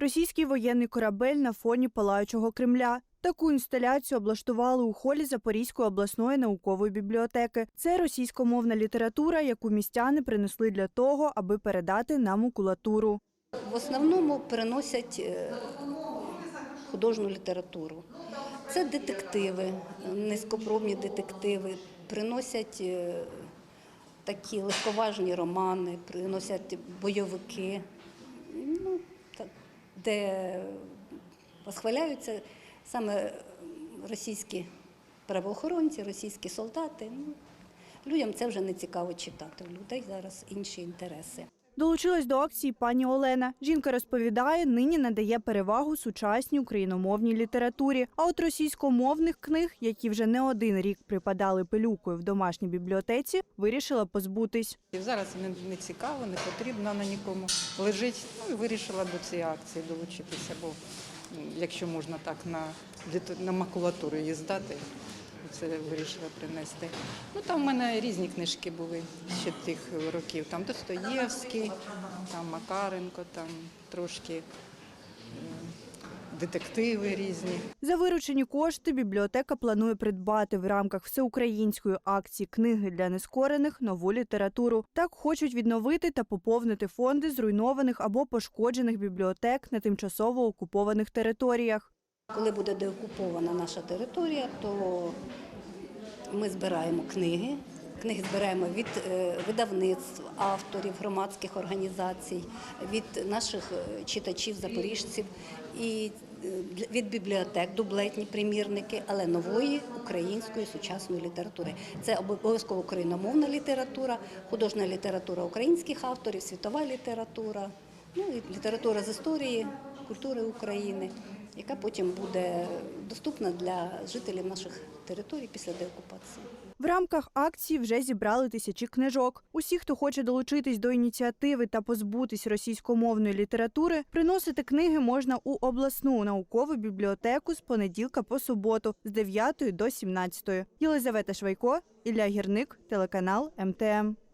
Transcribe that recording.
Російський воєнний корабель на фоні палаючого Кремля. Таку інсталяцію облаштували у холі Запорізької обласної наукової бібліотеки. Це російськомовна література, яку містяни принесли для того, аби передати на макулатуру. В основному переносять е, художню літературу. Це детективи, низькопробні детективи, приносять е, такі легковажні романи, приносять бойовики, ну, де восхваляються саме російські правоохоронці, російські солдати. Ну, Людям це вже не цікаво читати. У людей зараз інші інтереси. Долучилась до акції пані Олена. Жінка розповідає, нині надає перевагу сучасній україномовній літературі. А от російськомовних книг, які вже не один рік припадали пилюкою в домашній бібліотеці, вирішила позбутись. І зараз не, цікаво, не потрібно на нікому лежить. Ну і вирішила до цієї акції долучитися, бо якщо можна так на, на макулатуру її здати, це вирішила принести. Ну там в мене різні книжки були ще тих років. Там Достоєвський, там Макаренко, там трошки детективи різні. За виручені кошти бібліотека планує придбати в рамках всеукраїнської акції книги для нескорених нову літературу. Так хочуть відновити та поповнити фонди зруйнованих або пошкоджених бібліотек на тимчасово окупованих територіях. Коли буде деокупована наша територія, то ми збираємо книги. Книги збираємо від е, видавництв, авторів, громадських організацій, від наших е, читачів, запоріжців і е, від бібліотек, дублетні примірники, але нової української сучасної літератури. Це обов'язково україномовна література, художня література українських авторів, світова література, ну і література з історії, культури України яка потім буде доступна для жителів наших територій після деокупації. В рамках акції вже зібрали тисячі книжок. Усі, хто хоче долучитись до ініціативи та позбутись російськомовної літератури, приносити книги можна у обласну наукову бібліотеку з понеділка по суботу з 9 до 17. Єлизавета Швайко, Ілля Гірник, телеканал МТМ.